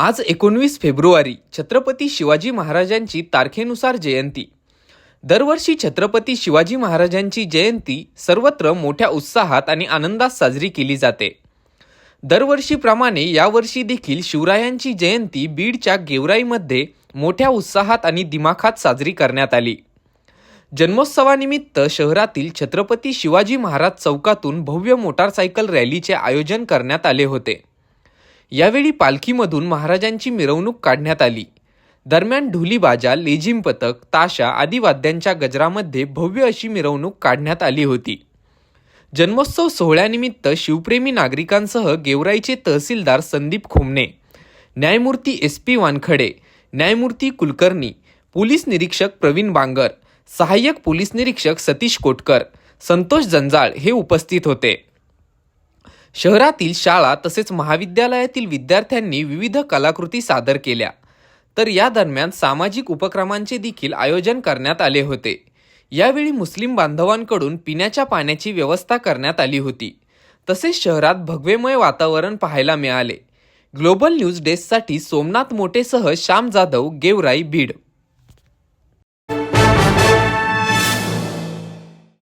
आज एकोणवीस फेब्रुवारी छत्रपती शिवाजी महाराजांची तारखेनुसार जयंती. दरवर्षी छत्रपती शिवाजी महाराजांची जयंती सर्वत्र मोठ्या उत्साहात आणि आनंदात साजरी केली जाते. दरवर्षीप्रमाणे यावर्षी देखील शिवरायांची जयंती बीडच्या गेवराईमध्ये मोठ्या उत्साहात आणि दिमाखात साजरी करण्यात आली. जन्मोत्सवानिमित्त शहरातील छत्रपती शिवाजी महाराज चौकातून भव्य मोटारसायकल रॅलीचे आयोजन करण्यात आले होते. यावेळी पालखीमधून महाराजांची मिरवणूक काढण्यात आली. दरम्यान ढोलीबाजा लेझिम पथक ताशा आदी वाद्यांच्या गजरामध्ये भव्य अशी मिरवणूक काढण्यात आली होती. जन्मोत्सव सोहळ्यानिमित्त शिवप्रेमी नागरिकांसह गेवराईचे तहसीलदार संदीप खोमणे न्यायमूर्ती एस पी वानखडे न्यायमूर्ती कुलकर्णी पोलीस निरीक्षक प्रवीण बांगर सहाय्यक पोलीस निरीक्षक सतीश कोटकर संतोष जंजाळ हे उपस्थित होते. शहरातील शाळा तसेच महाविद्यालयातील विद्यार्थ्यांनी विविध कलाकृती सादर केल्या. तर या दरम्यान सामाजिक उपक्रमांचे देखील आयोजन करण्यात आले होते. यावेळी मुस्लिम बांधवांकडून पिण्याच्या पाण्याची व्यवस्था करण्यात आली होती. तसेच शहरात भगवेमय वातावरण पाहायला मिळाले. ग्लोबल न्यूज डेस्कसाठी सोमनाथ मोटेसह श्याम जाधव गेवराई बीड.